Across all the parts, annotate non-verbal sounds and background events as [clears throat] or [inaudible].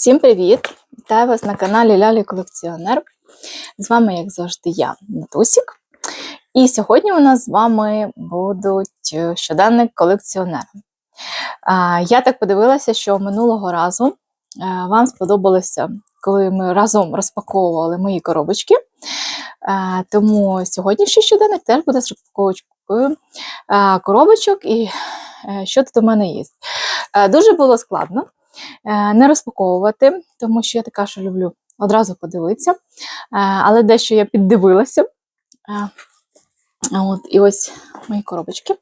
Всім привіт! Вітаю вас на каналі Лялі Колекціонер. З вами, як завжди, я, Натусік. І сьогодні у нас з вами будуть е, щоденник колекціонера. Я так подивилася, що минулого разу е, вам сподобалося, коли ми разом розпаковували мої коробочки. Е, Тому сьогоднішній щоденник теж буде з розпаковочкою коробочок і що тут у мене є. Дуже було складно не розпаковувати, тому що я така, що люблю одразу подивитися. Е, Але дещо я піддивилася. Е, От, і ось мої коробочки.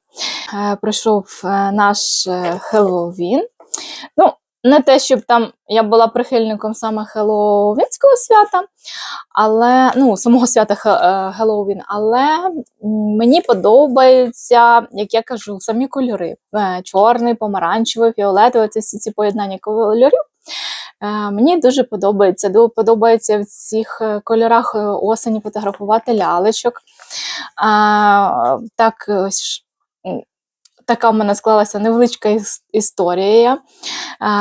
Е, Пройшов е, наш е, Хеллоуін. Ну, не те, щоб там я була прихильником саме Хеллоуінського свята, але ну, самого свята Хе- е, Хеллоуін, але мені подобаються, як я кажу, самі кольори: Е, чорний, помаранчевий, фіолетовий це всі ці поєднання кольорів. Е, Мені дуже подобається. Подобається в цих кольорах осені фотографувати лялечок. Так, така в мене склалася невеличка історія,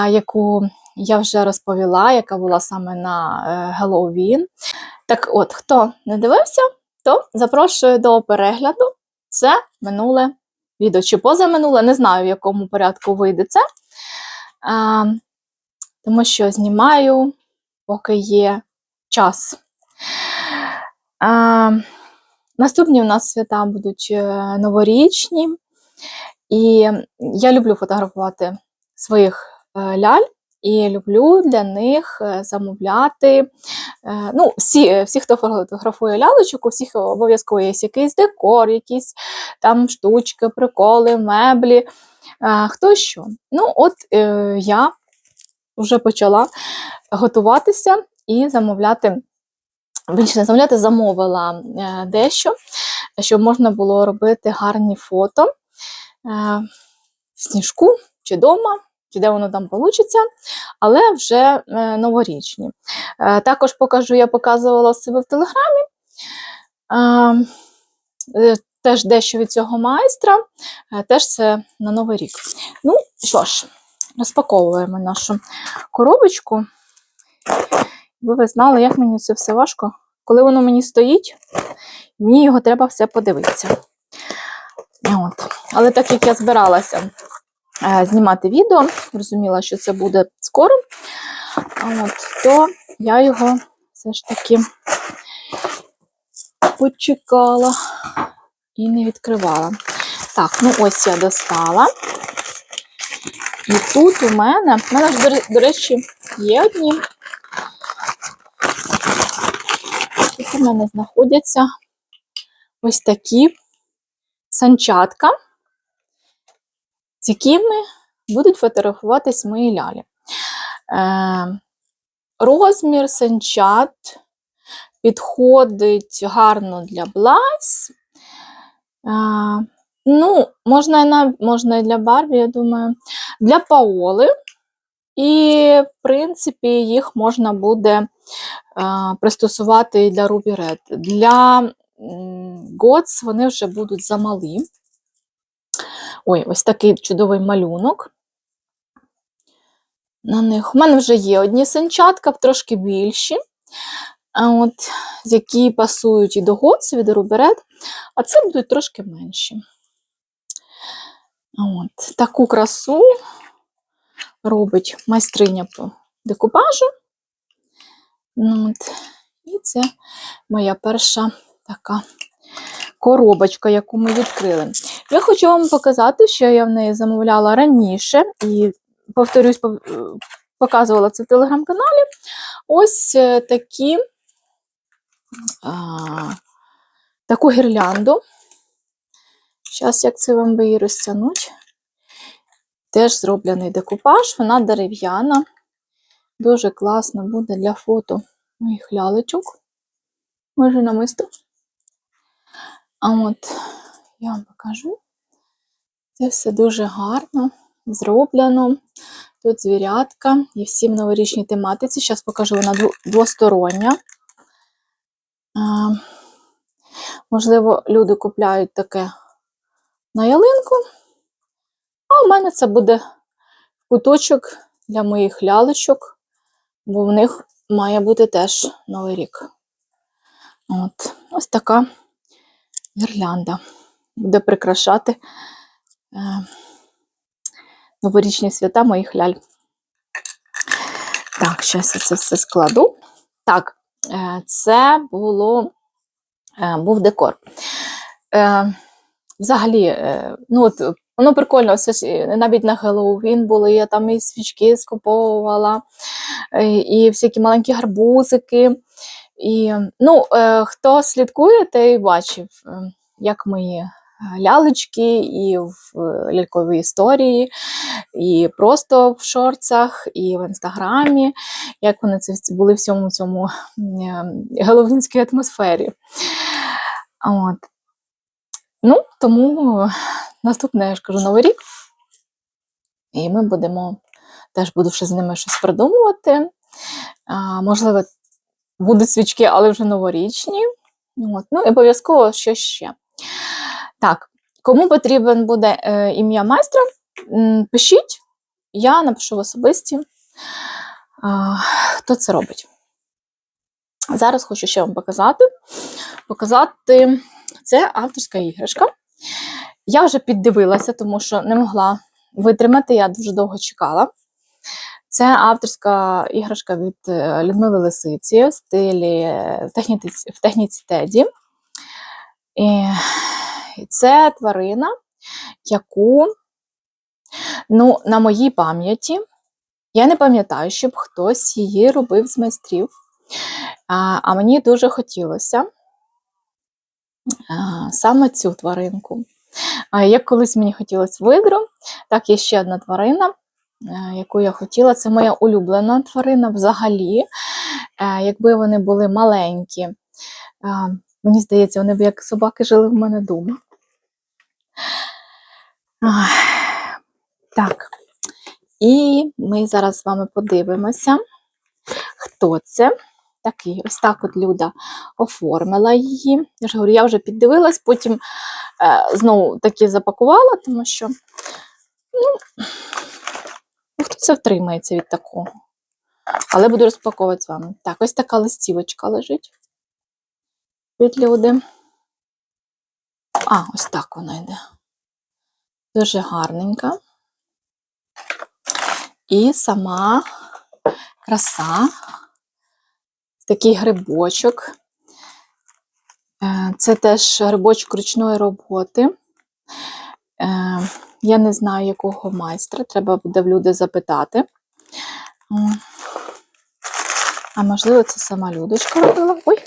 яку я вже розповіла, яка була саме на е, Геловін. Так от, хто не дивився, то запрошую до перегляду. Це минуле відео. Чи позаминуле, не знаю, в якому порядку вийде це. Тому що знімаю, поки є час. А, наступні у нас свята будуть е, новорічні, і я люблю фотографувати своїх е, ляль. І люблю для них е, замовляти. е, Ну, всі, всі, хто фотографує лялечок, у всіх обов'язково є якийсь декор, якісь там штучки, приколи, меблі, хто що. Ну, от я вже почала готуватися і замовляти. Більше не замовляти, замовила дещо, щоб можна було робити гарні фото в сніжку чи вдома, чи де воно там вийде, але вже е, новорічні. Е, також покажу, я показувала себе в Телеграмі. Е, е, теж дещо від цього майстра, е, теж це на Новий рік. Ну, що ж, розпаковуємо нашу коробочку. Ви ви знали, як мені це все важко. Коли воно мені стоїть, мені його треба все подивитися. От. Але так як я збиралася е, знімати відео, розуміла, що це буде скоро, от, то я його все ж таки почекала і не відкривала. Так, ну ось я достала. І тут у мене, в мене ж, до речі, є одні. Тут у мене знаходяться ось такі санчатка, з якими будуть фотографуватись мої лялі. Е, розмір санчат підходить гарно для Блайс. Е, ну, можна і, на, можна і для Барбі, я думаю, для Паоли. І, в принципі, їх можна буде е, пристосувати і для Ruby Red. Для Gods вони вже будуть замалі. Ой, ось такий чудовий малюнок. На них. У мене вже є одні синчатка, трошки більші, от, які пасують і до Gods, і до Red, а це будуть трошки менші. От, таку красу робить майстриня по декупажу. От. І це моя перша така коробочка, яку ми відкрили. Я хочу вам показати, що я в неї замовляла раніше, і, повторюсь, показувала це в телеграм-каналі. Ось е, такі, а, таку гірлянду. Зараз, як це вам би її розтягнуть. Теж зроблений декупаж, вона дерев'яна. Дуже класно буде для фото моїх лялечок. Може намисто. А от я вам покажу. Це все дуже гарно зроблено. Тут звірятка і всі в новорічній тематиці. Зараз покажу вона двостороння. Можливо, люди купляють таке на ялинку. А у мене це буде куточок для моїх лялечок бо в них має бути теж Новий рік. От, ось така гірлянда буде прикрашати е, новорічні свята моїх ляль. Так, зараз я це все складу. Так, е, це було, е, був декор. Взагалі, ну от, воно прикольно, ось, е, навіть на Хеллоуін були, я там і свічки скуповувала, і всякі маленькі гарбузики. І, ну, е, хто слідкує, той бачив, е, як мої е, лялечки і в ляльковій історії, і просто в шорцах, і в інстаграмі, як вони це були в цьому цьому е, атмосфері. От. Ну, тому наступне, я ж кажу, Новий рік. І ми будемо теж буду ще з ними щось придумувати. А, можливо, будуть свічки, але вже новорічні. От. Ну, і обов'язково що ще. Так, кому потрібен буде е, ім'я майстра, пишіть, я напишу в особисті, а, хто це робить. Зараз хочу ще вам показати. Показати це авторська іграшка. Я вже піддивилася, тому що не могла витримати, я дуже довго чекала. Це авторська іграшка від е, Людмили Лисиці в стилі е, в техніці, в техніці Теді. І це тварина, яку, ну, на моїй пам'яті, я не пам'ятаю, щоб хтось її робив з майстрів. А, а мені дуже хотілося а, саме цю тваринку. А, як колись мені хотілося видру, так є ще одна тварина, яку я хотіла. Це моя улюблена тварина взагалі. Е, Якби вони були маленькі, е, мені здається, вони б як собаки жили в мене вдома. Так. І ми зараз з вами подивимося, хто це. Такий, ось так от Люда оформила її. Я ж говорю, я вже піддивилась, потім е, знову таки запакувала, тому що ну, це втримається від такого. Але буду розпаковувати з вами. Так, ось така листівочка лежить від люди. А, ось так вона йде. Дуже гарненька. І сама краса. Такий грибочок. Е, Це теж грибочок ручної роботи. Е, Я не знаю, якого майстра, треба буде в люди запитати. А можливо, це сама Людочка робила. Ой.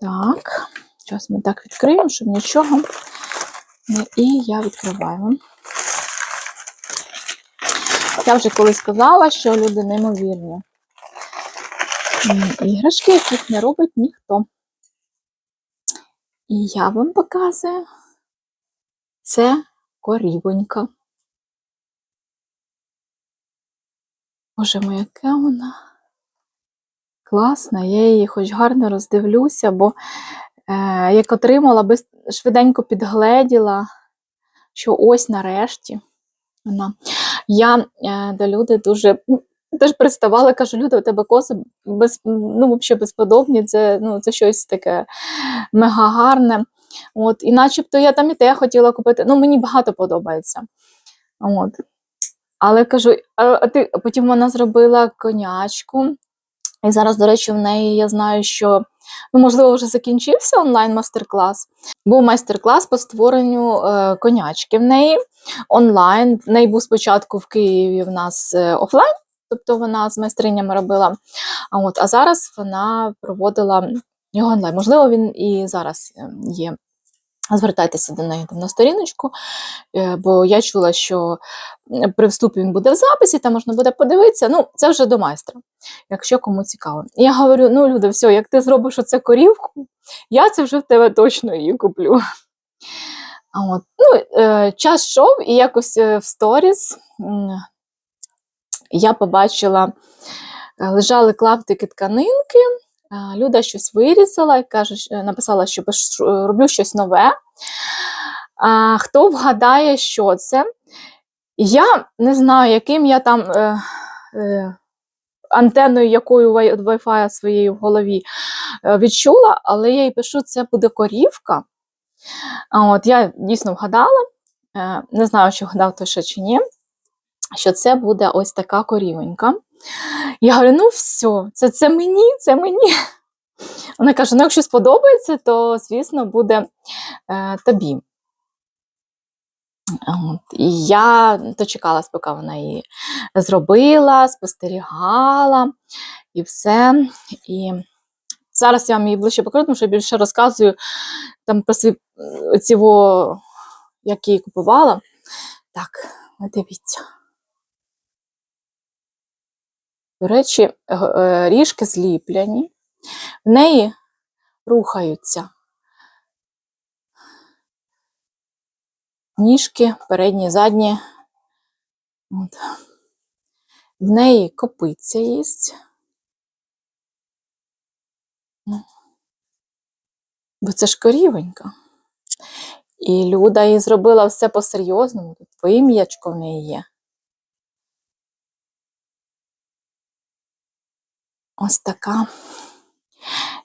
Так, зараз ми так відкриємо, щоб нічого. І я відкриваю. Я вже колись сказала, що люди неймовірні. Іграшки, яких не робить ніхто. І я вам показую. Це корівонька. Боже моя, яка вона класна. Я її хоч гарно роздивлюся, бо е, як отримала, без, швиденько підгледіла, що ось нарешті вона. Я е, до люди дуже теж приставала, кажу, Люда, у тебе коси без, ну, взагалі безподобні, це, ну, це щось таке мега гарне. От, і начебто я там і те хотіла купити. Ну, мені багато подобається. От. Але кажу, а, ти потім вона зробила конячку. І зараз, до речі, в неї я знаю, що ну, можливо вже закінчився онлайн майстер-клас. Був майстер-клас по створенню е, конячки в неї онлайн. В неї був спочатку в Києві в нас е, офлайн, тобто вона з майстринями робила. А, от, а зараз вона проводила його онлайн. Можливо, він і зараз е, є. Звертайтеся до неї там на сторіночку, е, бо я чула, що при вступі він буде в записі, там можна буде подивитися. Ну, це вже до майстра, якщо кому цікаво. І я говорю: ну, Люда, все, як ти зробиш оце корівку, я це вже в тебе точно її куплю. От. Ну, е, час йшов, і якось в сторіс я побачила, лежали клаптики тканинки. Люда щось вирізала і каже, е, написала, що роблю щось нове. А, хто вгадає, що це? Я не знаю, яким я там е, е, антенною якою Wi-Fi своєю в голові е, відчула, але я їй пишу, це буде корівка. От я дійсно вгадала, е, не знаю, чи вгадав той ще чи ні, що це буде ось така корівонька. Я говорю, ну все, це, це мені, це мені. Вона каже: ну, якщо сподобається, то, звісно, буде е, тобі. От. І я дочекалась, поки вона її зробила, спостерігала і все. І зараз я вам її ближче покажу, тому що я більше розказую там про свій во, як її купувала. Так, дивіться. До речі, е, ріжки зліпляні, в неї рухаються ніжки, передні, задні. От. В неї копиця є. Ну. Бо це ж корівонька. І Люда їй зробила все по-серйозному. Тут твоє м'ячко в неї є. Ось така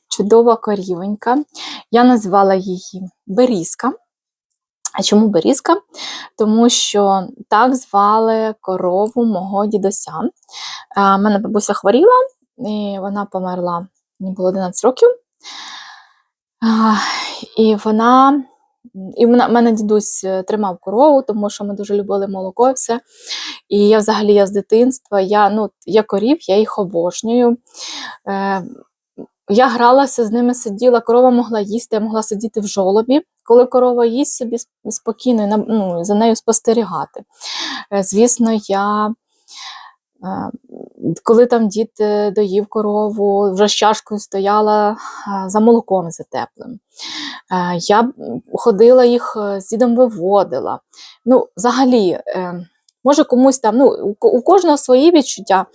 чудова корівонька. Я назвала її Берізка. А чому Берізка? Тому що так звали корову мого дідуся. У мене бабуся хворіла, і вона померла, мені було 11 років. І вона. І в мене, дідусь е, тримав корову, тому що ми дуже любили молоко і все. І я взагалі я з дитинства, я, ну, я корів, я їх обожнюю. Е, я гралася з ними, сиділа, корова могла їсти, я могла сидіти в жолобі, коли корова їсть собі спокійно ну, за нею спостерігати. Е, Звісно, я, коли там дід е, доїв корову, вже з чашкою стояла за молоком за теплим. Я ходила їх е, з дідом виводила. Ну, взагалі, е, може комусь там, ну, у кожного свої відчуття,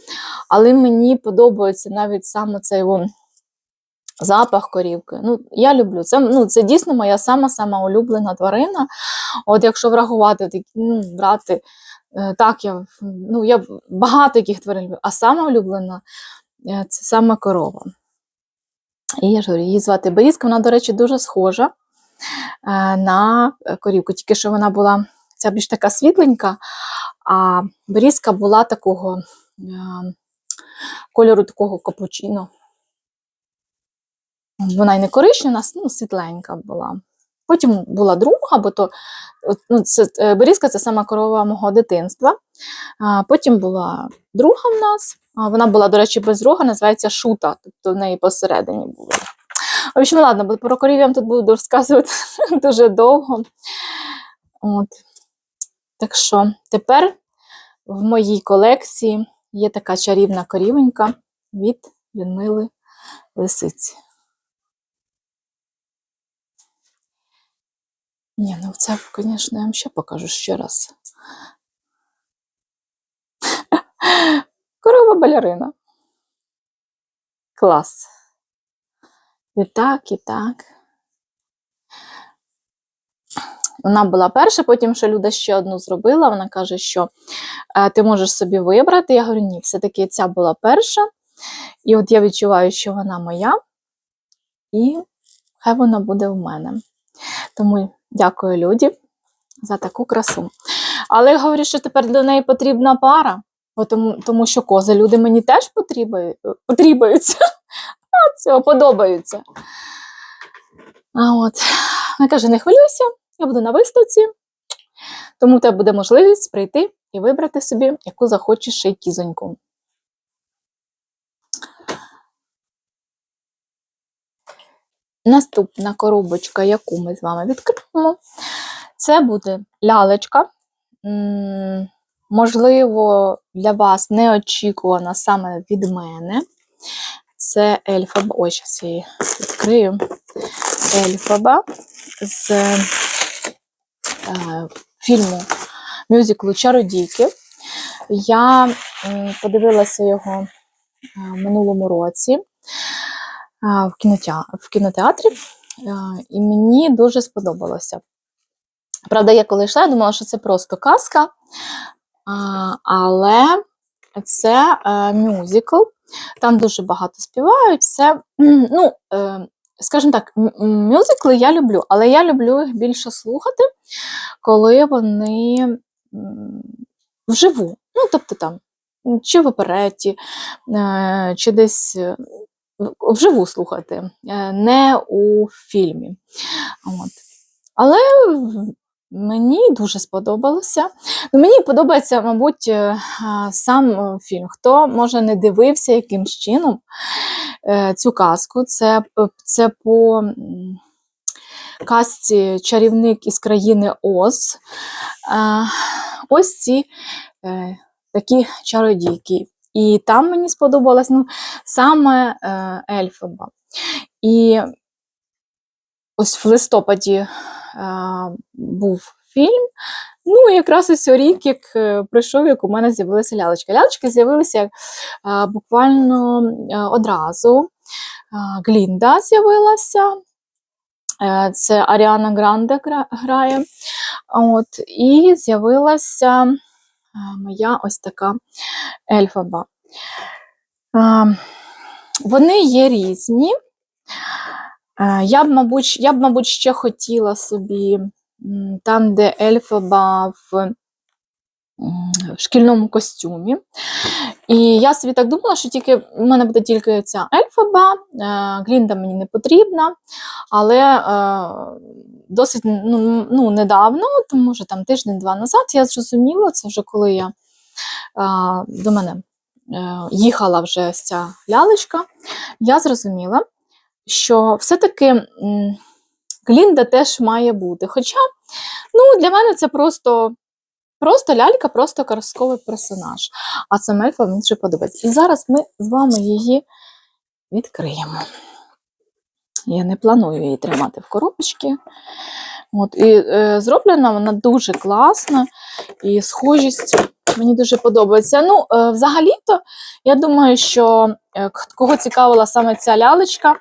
але мені подобається навіть саме цей вон запах корівки. Ну, я люблю. Це, ну, це дійсно моя сама-сама улюблена тварина. От якщо врахувати, ну, брати, так, я, ну, я багато яких тварин люблю, а сама улюблена е, це саме корова. І я ж говорю, її звати Берізка, вона, до речі, дуже схожа е, на е, корівку, тільки що вона була ця більш така світленька, а Берізка була такого е, кольору такого капучино. Вона й не коричнева, ну, світленька була. Потім була друга, бо то ну, це, е, Берізка це сама корова мого дитинства. А, потім була друга в нас. А, вона була, до речі, без рога, називається Шута, тобто в неї посередині були. В общем, ладно, бо про корів я вам тут буду розказувати [laughs] дуже довго. От. Так що тепер в моїй колекції є така чарівна корівенька від Людмили Лисиці. Ні, ну це, звісно, я вам ще покажу ще раз. Корова балерина. Клас. І так, і так. Вона була перша, потім ще Люда ще одну зробила. Вона каже, що е, ти можеш собі вибрати. Я говорю, ні, все-таки ця була перша. І от я відчуваю, що вона моя, і хай вона буде в мене. Тому дякую Люді за таку красу. Але я говорю, що тепер для неї потрібна пара, тому, тому що кози люди мені теж потрібаю, потрібаються. [laughs] А, цього подобаються. А от, вона каже: не хвилюйся, я буду на виставці, тому в тебе буде можливість прийти і вибрати собі, яку захочеш ще кізоньку. Наступна коробочка, яку ми з вами відкриємо, це буде лялечка. Можливо, для вас неочікувана саме від мене. Це ельфаба. Ой, зараз її відкрию. Ельфаба з е, фільму мюзиклу Чародійки. Я подивилася його е, в минулому році в, в кінотеатрі, е, і мені дуже сподобалося. Правда, я коли йшла, я думала, що це просто казка, але це е, мюзикл. Там дуже багато співають. Все, ну, е, скажімо так, мюзикли я люблю, але я люблю їх більше слухати, коли вони вживу. Ну, тобто там, чи в опереті, чи десь вживу слухати, е, не у фільмі. От. Але мені дуже сподобалося. Ну, мені подобається, мабуть, е, сам е, фільм. Хто може не дивився якимсь чином цю казку, це, це по казці Чарівник із країни Оз. Ось ці такі чародійки. І там мені сподобалось ну, саме е, Ельфаба. І ось в листопаді е, був фільм. Ну, якраз ось рік, як е, пройшов, як у мене з'явилася лялечка. Лялечки з'явилися е, буквально е, одразу. Е, Глінда з'явилася. Е, Це Аріана Гранде грає. От, і з'явилася моя ось така ельфаба. Вони є різні. Я б, мабуть, я б, мабуть, ще хотіла собі там, де ельфаба в, в шкільному костюмі. І я собі так думала, що тільки в мене буде тільки ця ельфаба, е, Глінда мені не потрібна, але е, досить ну, ну, недавно, то може там тиждень-два назад, я зрозуміла, це вже коли я е, до мене е, їхала вже ця лялечка, я зрозуміла, що все-таки Глінда теж має бути. Хоча ну, для мене це просто, просто лялька, просто казковий персонаж. А сам ельфа мені вже подобається. І зараз ми з вами її відкриємо. Я не планую її тримати в коробочці. От, і е, зроблена вона дуже класна, і схожість мені дуже подобається. Ну, е, взагалі-то, я думаю, що е, кого цікавила саме ця лялечка,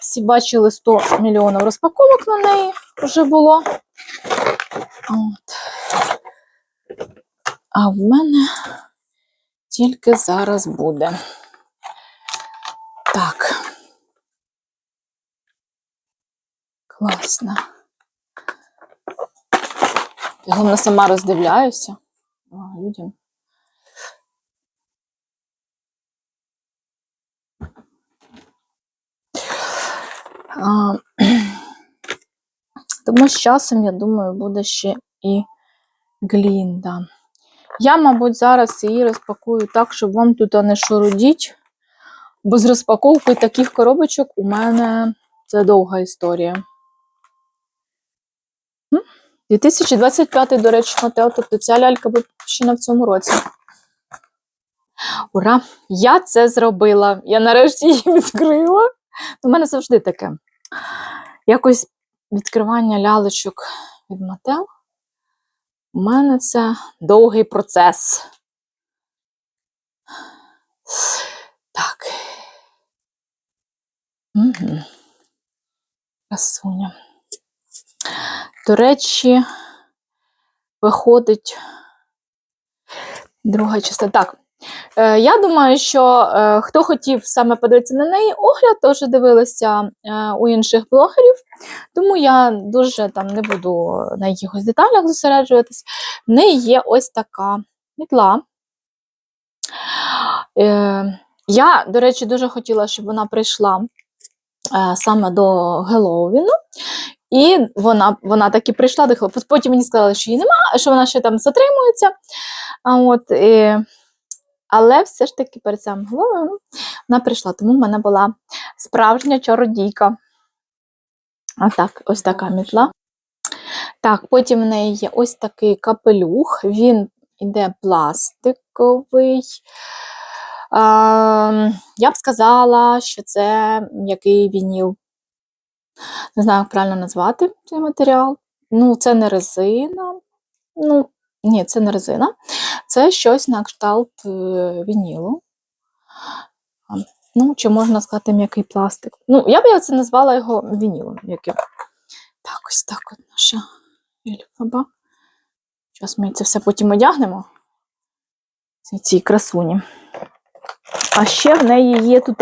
всі бачили 100 мільйонів розпаковок на неї вже було. От. А в мене тільки зараз буде. Так. Класно. Я головне сама роздивляюся. А, людям. А, [clears throat] тому з часом, я думаю, буде ще і Глінда. Я, мабуть, зараз її розпакую так, щоб вам тут не шурудіть. Бо з розпаковкою таких коробочок у мене це довга історія. М? 2025, до речі, Матео, тобто ця лялька випущена в цьому році. Ура! Я це зробила. Я нарешті її відкрила. У мене завжди таке. Якось відкривання лялечок від Мател. У мене це довгий процес. Так. Угу. Красуня. До речі, виходить друга частина. Так. Е, я думаю, що е, хто хотів саме подивитися на неї огляд, теж дивилися е, у інших блогерів, тому я дуже там не буду на якихось деталях зосереджуватись. В неї є ось така мітла. Я, до речі, дуже хотіла, щоб вона прийшла саме до Геловіну. І вона, вона таки прийшла до Потім мені сказали, що її нема, що вона ще там затримується. А от, і... Але все ж таки перед самим Геловіном вона прийшла, тому в мене була справжня чародійка. Отак, ось така мітла. Так, потім в неї є ось такий капелюх, він іде пластиковий. А, я б сказала, що це м'який вініл. Не знаю, як правильно назвати цей матеріал. Ну, це не резина. Ну, ні, це не резина. Це щось на кшталт е, вінілу. Ну, чи можна сказати м'який пластик. Ну, я б це назвала його вінілом. Яким. Так, ось так от наша ельфаба. Зараз ми це все потім одягнемо. цій- красуні. А ще в неї є тут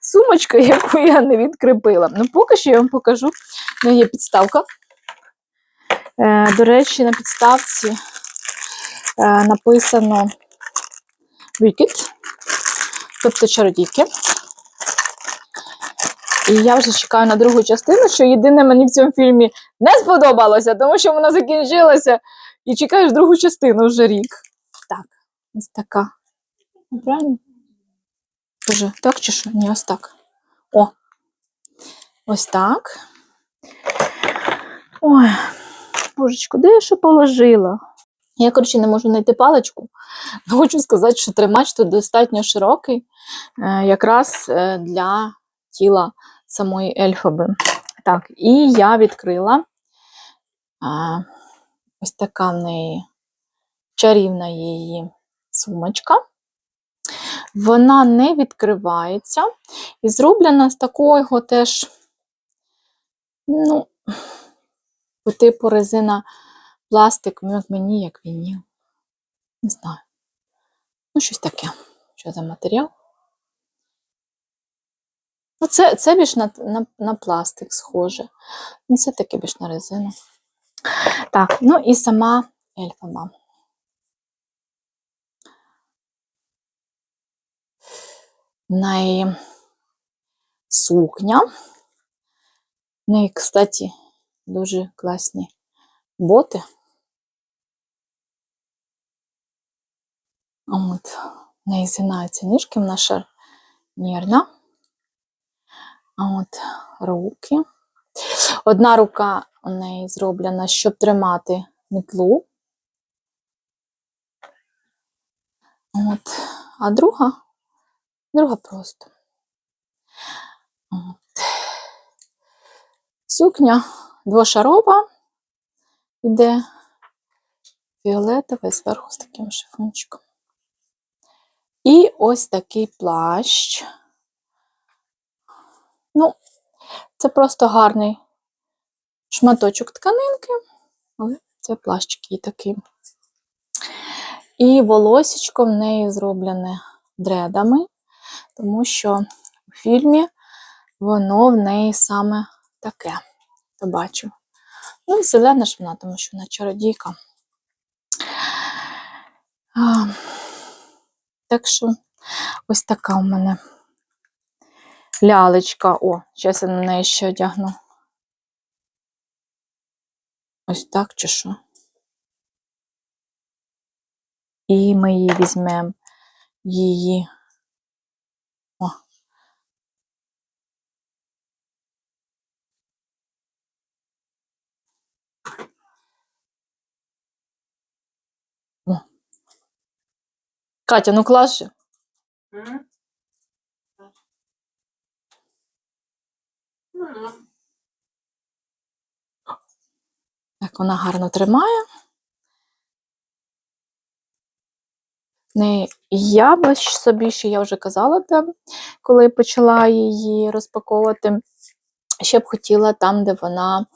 сумочка, [laughs] яку я не відкріпила. Ну, поки що я вам покажу. В неї є підставка. Е, до речі, на підставці написано Wicked, тобто чародійки. І я вже чекаю на другу частину, що єдине мені в цьому фільмі не сподобалося, тому що вона закінчилася і чекаєш другу частину вже рік. Так, ось така. Правильно? Боже, так чи що? Ні, ось так. О. Ось так. Ой, божечко, де я що положила? Я, коротше, не можу знайти паличку. [laughs] але Хочу сказати, що тримач тут достатньо широкий, е, якраз е, для тіла самої ельфаби. Так, і я відкрила ось така в неї чарівна її сумочка. Вона не відкривається і зроблена з такого теж, ну, по типу резина пластик, ну, мені, як вініл. Не знаю. Ну, щось таке. Що за матеріал? Ну, це, це більш на, на, на пластик схоже. Ну, це таке більш на резину. Так, ну і сама ельфаба. В неї сукня. В неї, кстати, дуже класні боти. От, в неї згинаються ніжки, вона шарнірна. А от руки. Одна рука у неї зроблена, щоб тримати мітлу. От. А друга, друга просто. От. Сукня двошарова, іде фіолетова і зверху з таким шифончиком. І ось такий плащ. Ну, це просто гарний шматочок тканинки, але це плащик і такий. І волосічко в неї зроблене дредами, тому що у фільмі воно в неї саме таке. То бачу. Ну, зелена ж вона, тому що вона чародійка. А, так що ось така у мене лялечка. О, зараз я на неї ще одягну. Ось так чи що. І ми її візьмемо її. О. О. Катя, ну клас же. М? Ну, Так вона гарно тримає. Не, я би собі, що я вже казала там, коли почала її розпаковувати, ще б хотіла там, де вона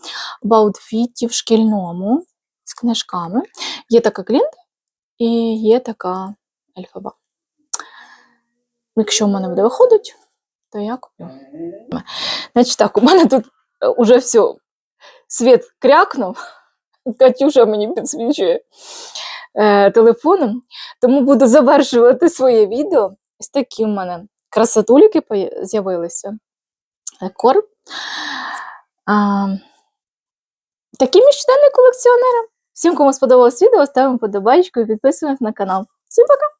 в аутфіті в шкільному з книжками. Є така клінт і є така ельфаба. Якщо в мене буде виходить, то я куплю. Значить так, у мене тут е, уже все, світ крякнув. Катюша мені підсвічує е, телефоном, тому буду завершувати своє відео. Ось такі в мене красотуліки з'явилися. Е, Корм. А, такі мій колекціонери. Всім, кому сподобалось відео, ставимо подобайку і підписуємось на канал. Всім пока!